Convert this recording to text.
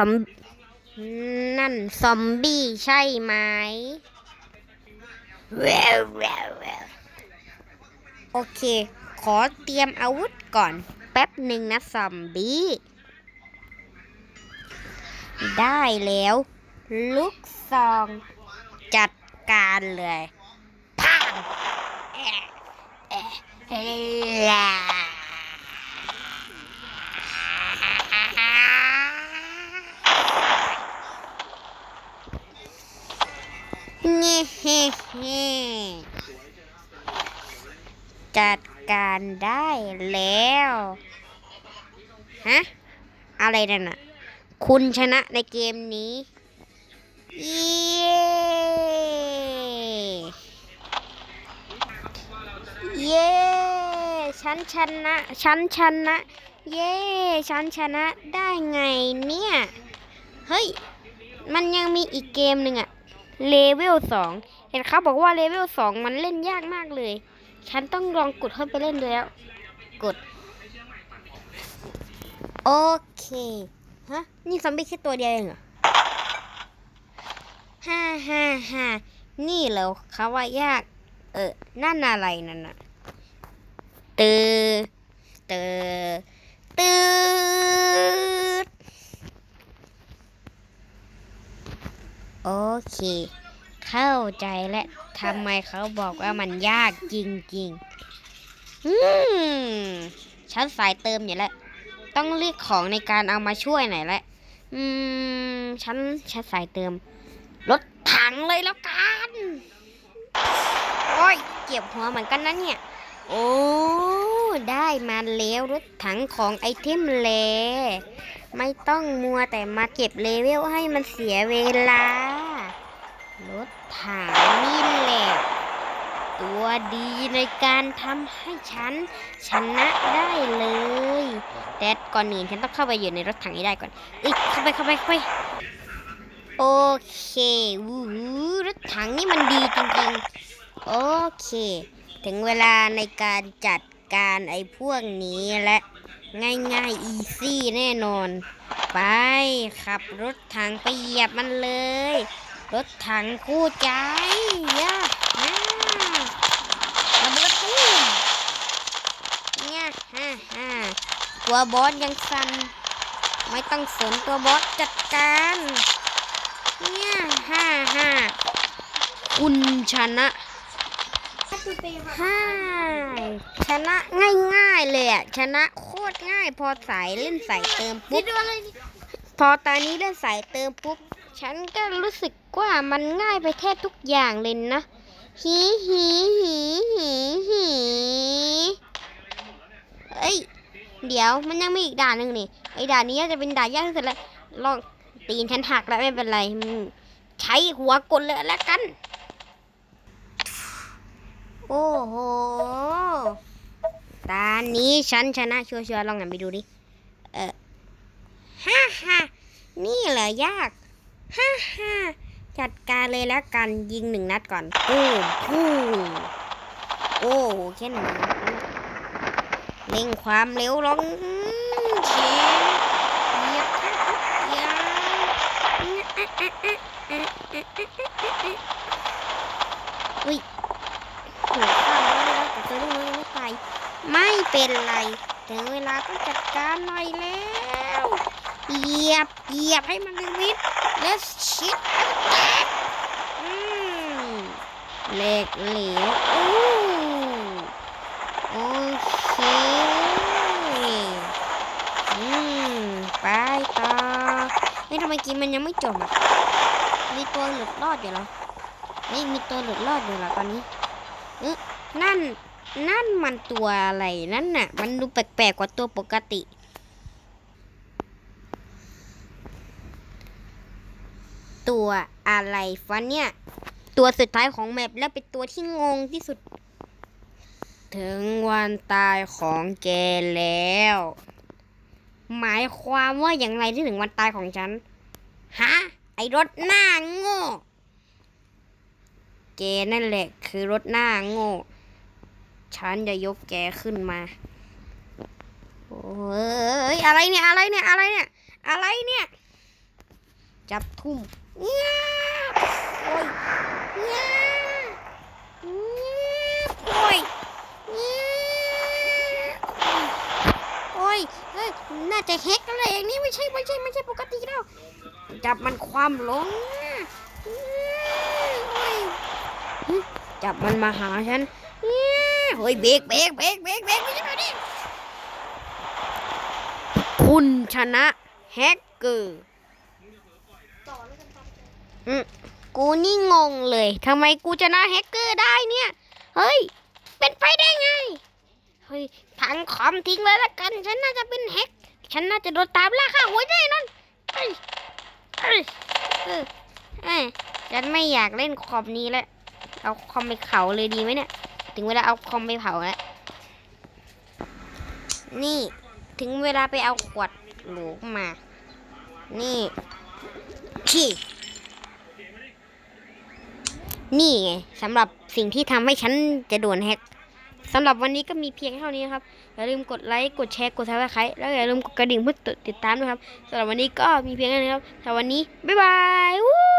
ซอมนั่นซอมบี้ใช่ไหมแววแววแววโอเค ขอเตรียมอาวุธก่อน แป๊บหนึ่งนะซอมบี้ ได้แล้ว ลูกซองจัดการเลย พังแอะแอะ ฮ้เฮ้จัดการได้แล้ว ฮะ อะไรนั่นน่ะ คุณชนะในเกมนี้ เย้เย้ฉันชนะฉันชนะ เย้ฉันชนะได้ไงเนี่ย เฮ้ย มันยังมีอีกเกมหนึ่งอะเลเวลสอง เห็นเขาบอกว่าเลเวลสองมันเล่นยากมากเลย ฉันต้องลองกดเข้าไปเล่นเลยแล้ว กด โอเค ฮะ นี่ซอมบี้แค่ตัวเดียวเองเหรอฮ่าฮ่าฮ่านี่เหรอเขาว่ายาก เออ นั่นอะไรนั่นน่ะตือตือตืดโอเค เข้าใจและทำไมเขาบอกว่ามันยากจริงๆ อืมฉันสายเติมอยู่แล้วต้องเรียกของในการเอามาช่วยหน่อยแหละ อืมฉันฉันสายเติม รถถังเลยแล้วกัน โอ้ยเก็บหัวเหมือนกันนะเนี่ย โอ้ได้มาแล้วรถถังของไอเทมเลไม่ต้องมัวแต่มาเก็บเลเวลให้มันเสียเวลา รถถังนี่แหละ ตัวดีในการทำให้ฉันชนะได้เลย แต่ก่อนอื่นฉันต้องเข้าไปอยู่ในรถถังนี้ได้ก่อนอ้ยเข้าไปเข้าไปเข้าไปโอเควู้หูรถถังนี่มันดีจริงๆ โอเค ถึงเวลาในการจัดการไอ้พวกนี้และง่ายๆอีซี่แน่นอน ไปขับรถถังไปเหยียบมันเลย รถถังคู่ใจย่าฮ่าระเบิดตู้มเนี่ยฮ่าฮ่าตัวบอสยังสั่นไม่ต้องสนตัวบอสจัดการเนี่ยฮ่าฮ่าคุณชนะฮ่าชนะง่ายๆเลยอะ ชนะโคตรง่าย พอสายเล่นสายเติมปุ๊บ พอตอนนี้เล่นสายเติมปุ๊บ ฉันก็รู้สึกกว่ามันง่ายไปแทบทุกอย่างเลยนะฮีฮีฮีฮีฮีเอ้ย เดี๋ยวมันยังมีอีกด่านหนึ่งนี่ ไอ้ด่านนี้จะเป็นด่านยากที่สุดแล้วลองตีนฉันหักแล้วไม่เป็นไรใช้หัวกดเลยแล้วกัน โอ้โหตอนนี้ฉันชนะชัวร์ๆลองหันไปดูดิ เออฮ่าฮ่านี่เหรอยากฮ่าฮ่า จัดการเลยแล้วกันยิงหนึ่งนัดก่อนปูมปูมโอ้โหแค่หนึ่งนัดเร่งความเร็วลงเชียบแทบทุกอย่างอุ้ยหัวข้ามแล้วแต่ตัวลูกน้อยไม่ตายไม่เป็นไร ถึงเวลาต้องจัดการหน่อยแล้ว เหยียบเหยียบให้มันมีวิต let's shit อืมเหล็กเหลวอู้โอเคอืมไปต่อเฮ้ยทำไมกินมันยังไม่จบอะมีตัวหลุดรอดอยู่หรอไม่มีตัวหลุดรอดอยู่หรอตอนนี้เอ๊ะนั่นนั่นมันตัวอะไรนั่นน่ะ มันดูแปลกๆกว่าตัวปกติ ตัวอะไรฟะเนี่ย ตัวสุดท้ายของแมปและเป็นตัวที่งงที่สุด ถึงวันตายของแกแล้ว หมายความว่าอย่างไรที่ถึงวันตายของฉัน ฮะ ไอรถหน้าโง่แกนั่นแหละ คือรถหน้าโง่ ฉันจะยกแกขึ้นมา โอ้ย อะไรเนี่ย อะไรเนี่ย อะไรเนี่ย อะไรเนี่ย จับทุ่ม เงี้ยโอ้ยเงี้ยเงี้ยโอ้ยเงี้ยโอ้ยเฮ้ยน่าจะแฮกอะไรอย่างนี้ไม่ใช่ไม่ใช่ไม่ใช่ปกติแล้วจับมันความลงจับมันมาหาฉันเฮ้ยเบรกเบรกเบรกเบรกเบรกไม่ใช่แบบนี้คุณชนะแฮกเกอร์ กูนี่งงเลยทำไมกูชนะแฮกเกอร์ได้เนี่ย เฮ้ย เป็นไปได้ไง เฮ้ยพังคอมทิ้งเลยละกัน ฉันน่าจะเป็นแฮก ฉันน่าจะโดนตามล่าฆ่าหัวใจนั่นเอ้ยเอ้ยเอ้ยฉันไม่อยากเล่นคอมนี้แล้ว เอาคอมไปเผาเลยดีไหมเนี่ย ถึงเวลาเอาคอมไปเผาแล้ว นี่ ถึงเวลาไปเอาขวดหลูมา นี่ที่ นี่ไงสำหรับสิ่งที่ทำให้ฉันจะโดนแฮกสำหรับวันนี้ก็มีเพียงเท่านี้นครับ อย่าลืมกดไลค์กดแชร์กดซับสไครต์แล้วอย่าลืมกดกระดิ่งเพื่อติดตามนะครับสำหรับวันนี้ก็มีเพียงเท่านี้ครับสำหรับวันนี้ บ๊ายบายวู้